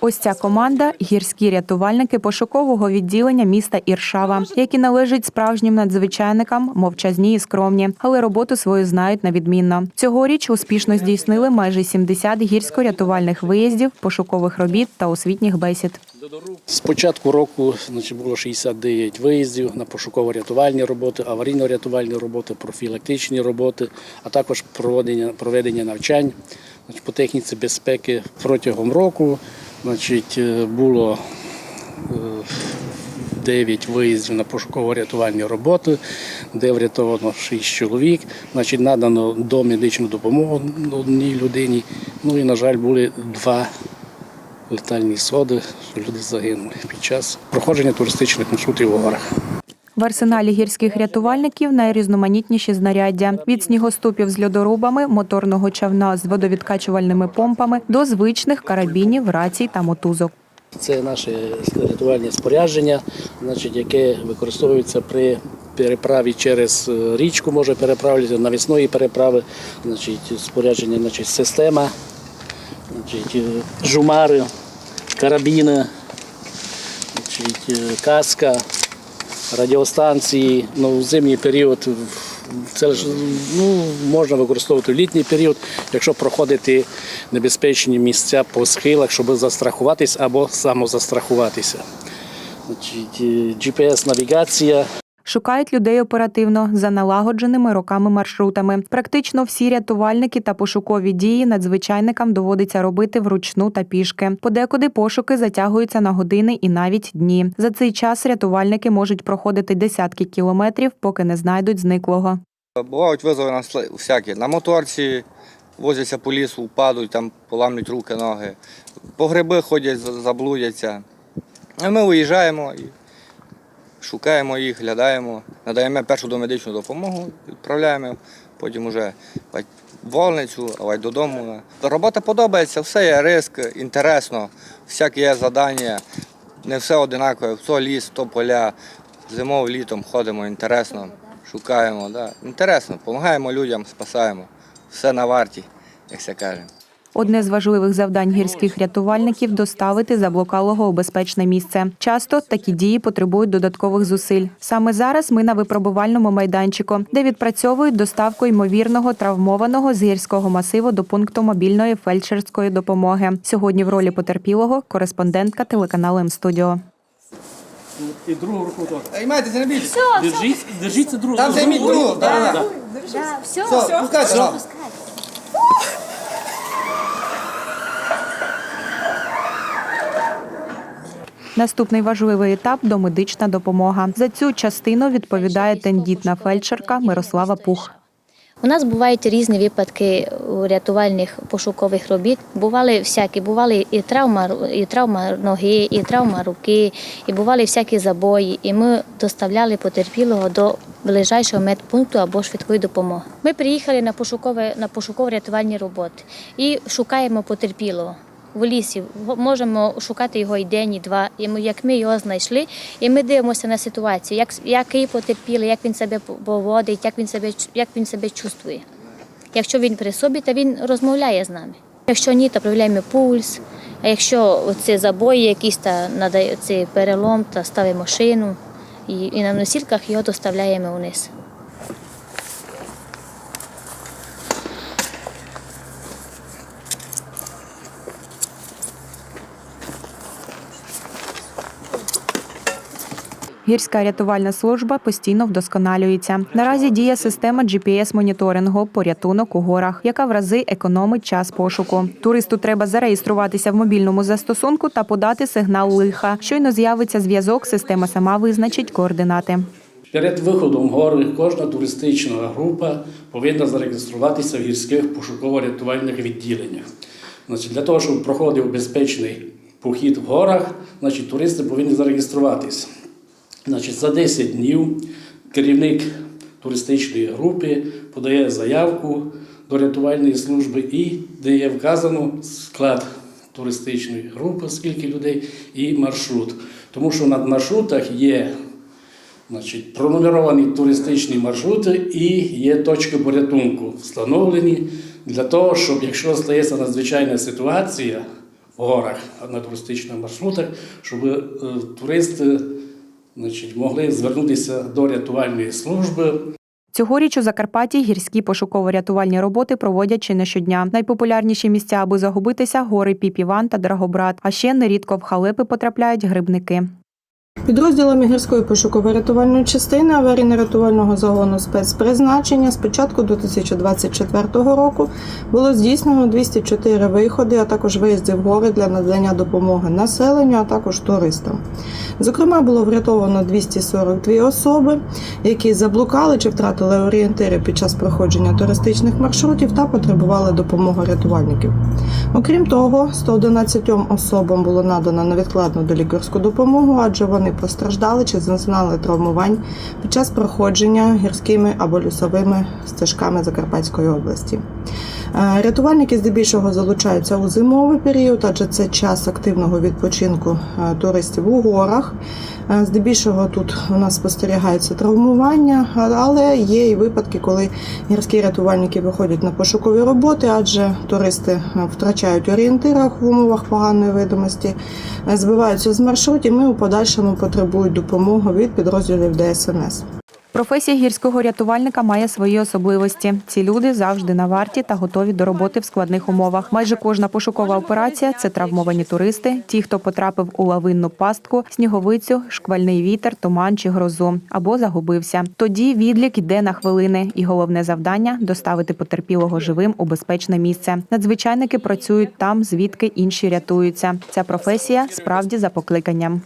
Ось ця команда гірські рятувальники пошукового відділення міста Іршава, які належать справжнім надзвичайникам, мовчазні і скромні, але роботу свою знають на відмінно. Цьогоріч успішно здійснили майже 70 гірсько-рятувальних виїздів, пошукових робіт та освітніх бесід. З початку року значить, було 69 виїздів на пошуково-рятувальні роботи, аварійно-рятувальні роботи, профілактичні роботи, а також проведення, проведення навчань значить, по техніці безпеки протягом року. Значить, е, було 9 виїздів на пошуково-рятувальні роботи, де врятовано 6 чоловік. Значить, надано домедичну допомогу одній людині. Ну і, на жаль, були два летальні соди, люди загинули під час проходження туристичних маршрутів у горах. В арсеналі гірських рятувальників найрізноманітніші знаряддя від снігоступів з льодорубами, моторного човна з водовідкачувальними помпами до звичних карабінів, рацій та мотузок. Це наше рятувальне спорядження, значить, яке використовується при переправі через річку, може переправлятися навісної переправи, значить, спорядження, значить, система, значить, жумари, карабіни, значить, е, каска, радіостанції. Ну, в зимній період це ж, ну, можна використовувати в літній період, якщо проходити небезпечні місця по схилах, щоб застрахуватись або самозастрахуватися. GPS-навігація. Шукають людей оперативно за налагодженими роками маршрутами. Практично всі рятувальники та пошукові дії надзвичайникам доводиться робити вручну та пішки. Подекуди пошуки затягуються на години і навіть дні. За цей час рятувальники можуть проходити десятки кілометрів, поки не знайдуть зниклого. Бувають визови на всякі. На моторці возяться по лісу, падають, там поламлять руки, ноги. По гриби ходять, заблудяться. А ми виїжджаємо і шукаємо їх, глядаємо, надаємо першу домедичну допомогу, відправляємо, потім вже в вольницю, а додому. Робота подобається, все є риск, інтересно, всяке є завдання. Не все одинакове, то ліс, то поля. Зимою, літом ходимо, інтересно, шукаємо. Да. Інтересно, допомагаємо людям, спасаємо. Все на варті, як це каже. Одне з важливих завдань гірських рятувальників доставити заблукалого у безпечне місце. Часто такі дії потребують додаткових зусиль. Саме зараз ми на випробувальному майданчику, де відпрацьовують доставку ймовірного травмованого з гірського масиву до пункту мобільної фельдшерської допомоги. Сьогодні в ролі потерпілого кореспондентка телеканалу М-студіо. І другу руку тут. Займайтеся, не бійтесь. Держіть, держіть це другу. Там займіть другу. Да, да. Да, все, Все, пускайте. лапу. Наступний важливий етап домедична допомога. За цю частину відповідає тендітна фельдшерка Мирослава Пух. У нас бувають різні випадки рятувальних пошукових робіт. Бували всякі, бували і травма, і травма ноги, і травма руки, і бували всякі забої. І ми доставляли потерпілого до ближайшого медпункту або швидкої допомоги. Ми приїхали на пошукове на пошуково-рятувальні роботи і шукаємо потерпілого. В лісі можемо шукати його і день, і два. І ми, як ми його знайшли, і ми дивимося на ситуацію, як який потерпілий, як він себе поводить, як він себе як він себе чувствує. Якщо він при собі, то він розмовляє з нами. Якщо ні, то проявляємо пульс. А якщо це забої, якісь та надає перелом, то ставимо шину і, і на носілках його доставляємо вниз. Гірська рятувальна служба постійно вдосконалюється. Наразі діє система GPS-моніторингу порятунок у горах, яка в рази економить час пошуку. Туристу треба зареєструватися в мобільному застосунку та подати сигнал лиха. Щойно з'явиться зв'язок, система сама визначить координати. Перед виходом гори кожна туристична група повинна зареєструватися в гірських пошуково-рятувальних відділеннях. Значить, для того, щоб проходив безпечний похід в горах, значить, туристи повинні зареєструватися. Значить, за 10 днів керівник туристичної групи подає заявку до рятувальної служби і де є вказано склад туристичної групи, скільки людей, і маршрут. Тому що на маршрутах є Значить, пронумеровані туристичні маршрути і є точки порятунку, встановлені для того, щоб якщо стається надзвичайна ситуація в горах на туристичних маршрутах, щоб е, туристи значить, могли звернутися до рятувальної служби Цьогоріч у Закарпатті гірські пошуково-рятувальні роботи проводять чи не щодня. Найпопулярніші місця, аби загубитися, гори Піп-Іван та Драгобрат. А ще нерідко в халепи потрапляють грибники. Підрозділами гірської пошуково-рятувальної частини аварійно-рятувального загону спецпризначення з початку 2024 року було здійснено 204 виходи, а також виїзди в гори для надання допомоги населенню, а також туристам. Зокрема, було врятовано 242 особи, які заблукали чи втратили орієнтири під час проходження туристичних маршрутів та потребували допомоги рятувальників. Окрім того, 111 особам було надано невідкладну долікарську допомогу, адже вони постраждали чи зазнали травмувань під час проходження гірськими або лісовими стежками Закарпатської області. Е, Рятувальники здебільшого залучаються у зимовий період, адже це час активного відпочинку е, туристів у горах. Е, Здебільшого тут у нас спостерігається травмування, але є і випадки, коли гірські рятувальники виходять на пошукові роботи, адже туристи втрачають орієнтирах в умовах поганої видимості, збиваються з маршрутів і у подальшому потребують допомоги від підрозділів ДСНС. Професія гірського рятувальника має свої особливості. Ці люди завжди на варті та готові до роботи в складних умовах. Майже кожна пошукова операція це травмовані туристи, ті, хто потрапив у лавинну пастку, сніговицю, шквальний вітер, туман чи грозу або загубився. Тоді відлік йде на хвилини, і головне завдання доставити потерпілого живим у безпечне місце. Надзвичайники працюють там, звідки інші рятуються. Ця професія справді за покликанням.